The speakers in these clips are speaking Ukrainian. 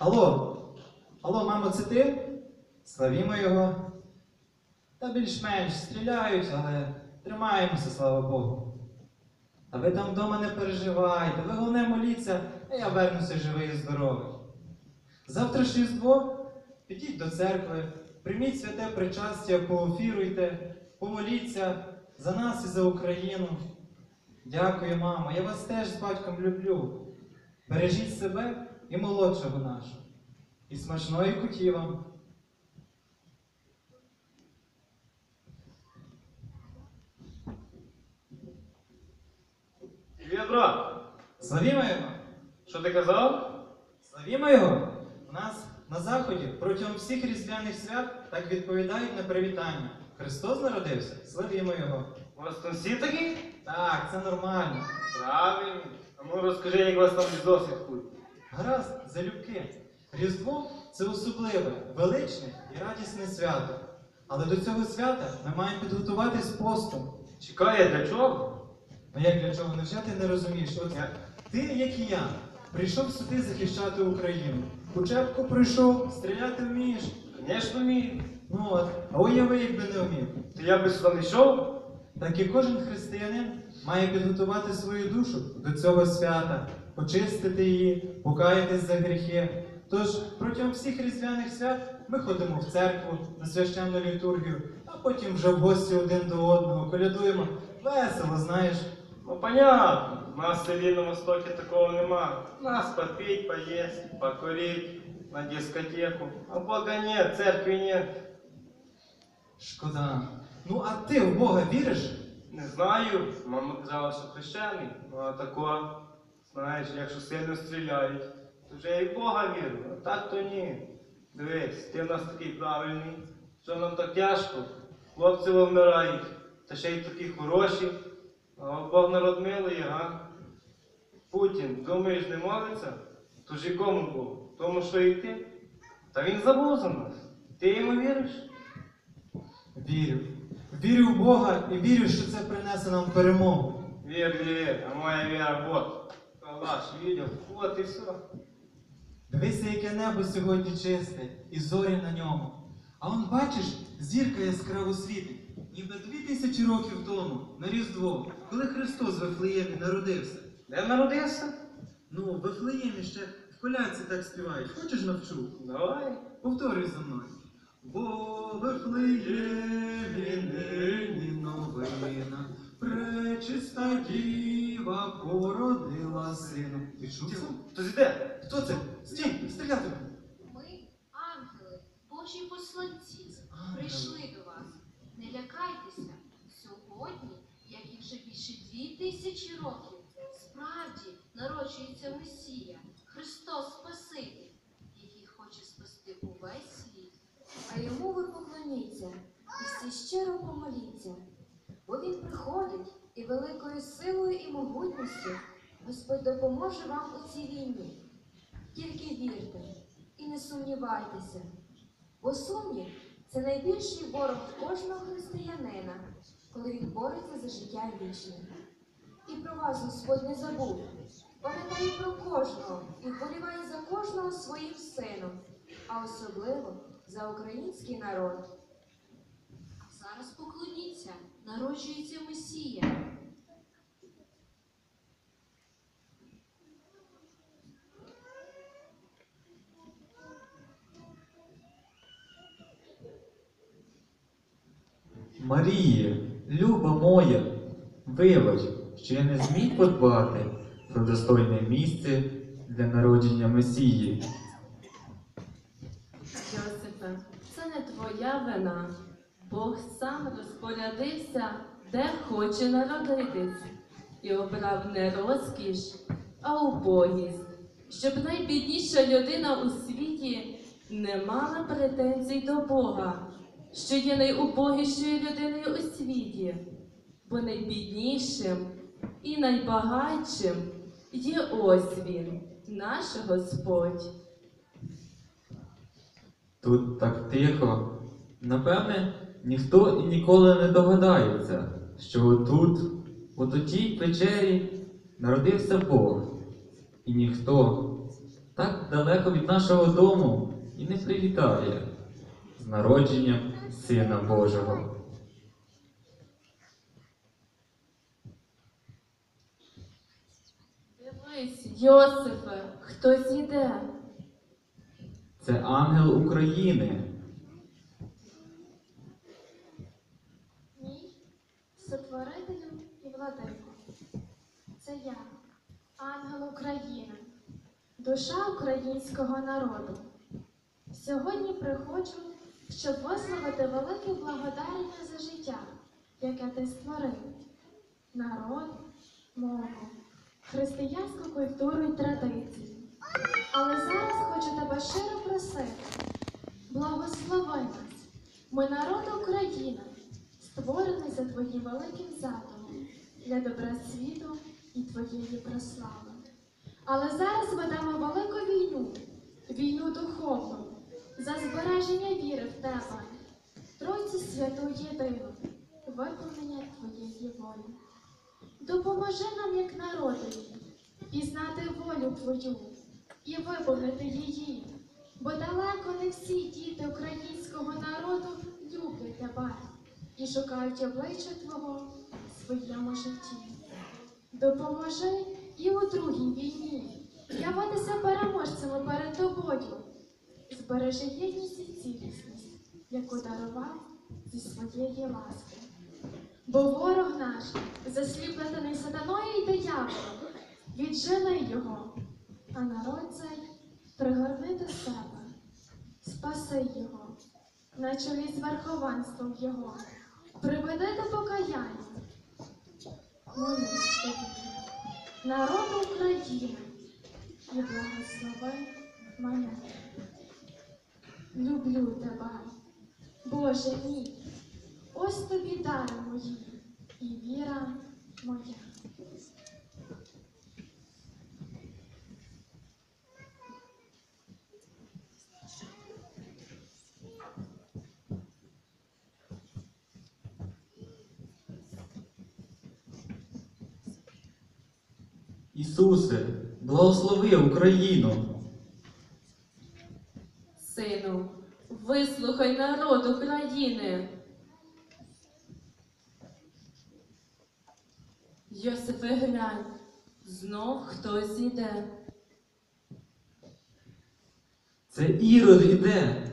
Алло, алло, мамо, це ти? Славімо його. Та більш-менш стріляють, але тримаємося, слава Богу. А ви там вдома не переживайте, ви головне моліться, а я вернуся живий і здоровий. Завтра ж Різдво, підіть до церкви, прийміть святе причастя, поофіруйте, помоліться за нас і за Україну. Дякую, мамо, я вас теж з батьком люблю. Бережіть себе і молодшого нашого. І смачної куті вам. Привіт, брат. Славімо його! Що ти казав? Славімо його! У нас на заході протягом всіх різдвяних свят так відповідають на привітання. Христос народився, славімо його. У вас там всі такі? Так, це нормально. Правильно. А ну розкажи, як вас там різдво святкують. Гаразд, залюбки. Різдво це особливе, величне і радісне свято. Але до цього свята ми маємо підготуватись постом. Чекай, а для чого? Ну як для чого? Невже ти не розумієш? От ти, як і я, прийшов сюди захищати Україну. Учебку прийшов, стріляти вмієш. Звісно, вмію. Ну от, а уяви, якби не вмів. То я би сюди не йшов? Так і кожен християнин має підготувати свою душу до цього свята, очистити її, покаятись за гріхи. Тож протягом всіх різдвяних свят ми ходимо в церкву на священну літургію, а потім вже в гості один до одного колядуємо. Весело, знаєш. Ну, понятно. У нас в селі на Востокі такого нема. Нас попить, поесть, покурить, на дискотеку. А Бога нет, церкви нет. Шкода. Ну а ти в Бога віриш? Не знаю. Мама казала, що хрещений. Ну а тако, знаєш, якщо сильно стріляють, то вже і Бога вірю. А так то ні. Дивись, ти в нас такий правильний. Що нам так тяжко? Хлопці вмирають, та ще й такі хороші. А Бог народ милий, га? Путін, думаєш, не молиться? То ж якому Богу? Тому що і ти? Та він забув за нас. Ти йому віриш? Вірю. Вірю в Бога і вірю, що це принесе нам перемогу. Вер, вер, а моя вера вот. Калаш видел, вот и все. Дивися, яке небо сьогодні чисте, і зорі на ньому. А он, бачиш, зірка яскраво світить, ніби дві тисячі років тому, на Різдво, коли Христос в Вифлеємі народився. Де народився? Ну, в Вифлеємі ще в колядці так співають. Хочеш навчу? Давай. Повторюй за мною. Бо в Ти? Хтось іде. Хто це? Стій, стріляти! Ми, ангели, Божі посланці, прийшли до вас. Не лякайтеся. Сьогодні, як і вже більше дві тисячі років, справді народжується Месія, Христос Спаситель, який хоче спасти увесь світ. А йому ви поклоніться і всі щиро помоліться, бо він приходить і великою силою і могутністю Господь допоможе вам у цій війні. Тільки вірте і не сумнівайтеся, бо сумнів це найбільший ворог кожного християнина, коли він бореться за життя вічне. І про вас Господь не забув. Пам'ятає про кожного і вболіває за кожного своїм сином, а особливо за український народ. Зараз поклоніться, народжується Месія. Марія, люба моя, вибач, що я не зміг подбати про достойне місце для народження Месії. Йосипе, це не твоя вина. Бог сам розпорядився, де хоче народитись, і обрав не розкіш, а убогість, щоб найбідніша людина у світі не мала претензій до Бога, що є найубогішою людиною у світі, бо найбіднішим і найбагатшим є ось він, наш Господь. Тут так тихо. Напевне, ніхто і ніколи не догадається, що отут, от у тій печері, народився Бог. І ніхто, так далеко від нашого дому і не привітає з народженням Сина Божого. Дивись, Йосифе, хтось іде. Це ангел України. Мій сотворителю і владико. Це я, ангел України, душа українського народу. Сьогодні приходжу, щоб висловити велике благодарення за життя, яке ти створив, народ, мову, християнську культуру і традиції. Але зараз хочу тебе щиро просити, благослови нас, ми народ України, створений за твоїм великим задумом для добра світу і твоєї прослави. Але зараз ведемо велику війну, війну духовну, за збереження віри в тебе, Тройцю святу єдину, виконання твоєї волі. Допоможи нам, як народові, пізнати волю твою і виповнити її, бо далеко не всі діти українського народу люблять тебе і шукають обличчя Твого в своєму житті. Допоможи і у другій війні явитися переможцями перед тобою. Збережи єдність і цілісність, яку дарував зі своєї ласки. Бо ворог наш, засліплений сатаною і дияволом, віджени його, а народ цей пригорни до себе, спаси його, на чолі з верхованством його, приведи до покаяння. Молюсь тобі, народ України, і благослови мене. Люблю тебе, Боже мій, ось тобі дари мої і віра моя. Ісусе, благослови Україну. Сину, вислухай народ України. Йосифе, глянь, знов хтось іде. Це Ірод іде.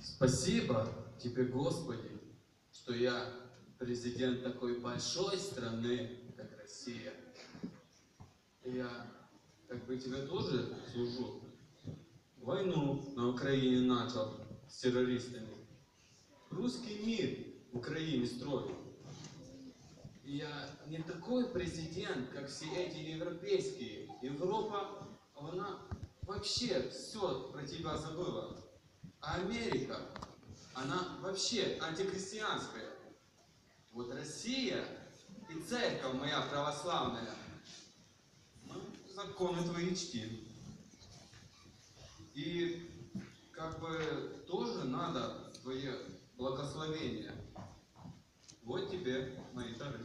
Спасибо тебе, Господи, что я президент такой большой страны, как Россия. Я как бы тебе тоже служу. Войну на Украине начал с террористами. Русский мир в Украине строил. И я не такой президент, как все эти европейские. Европа, она вообще все про тебя забыла. А Америка, она вообще антихристианская. Вот Россия и церковь моя православная, мы законы твои чтим. И как бы тоже надо твое благословение. Вот тебе мои дары.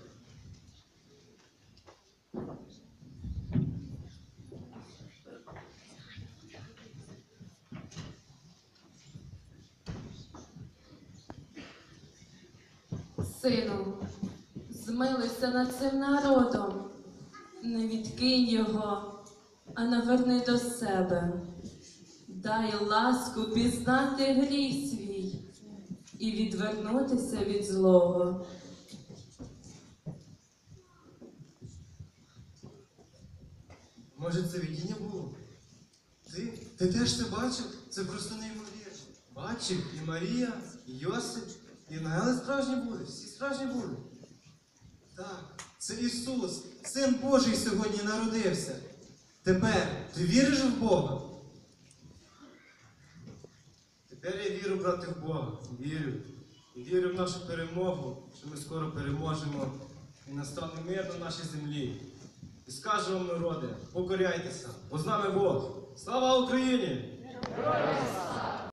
Сину, змилуйся над цим народом, не відкинь його, а наверни до себе. Дай ласку пізнати гріх свій і відвернутися від злого. Може, це видіння було? Ти? Ти теж це бачив? Це просто неймовірно. Бачив і Марія, і Йосип, і Ангели справжні були, всі справжні були. Так, це Ісус, Син Божий сьогодні народився. Тепер ти віриш в Бога? Тепер я вірю, брате, в Бога. Вірю. І вірю в нашу перемогу, що ми скоро переможемо і настане мир на нашій землі. І скаже вам, народи, покоряйтеся, бо з нами Бог. Слава Україні! Героям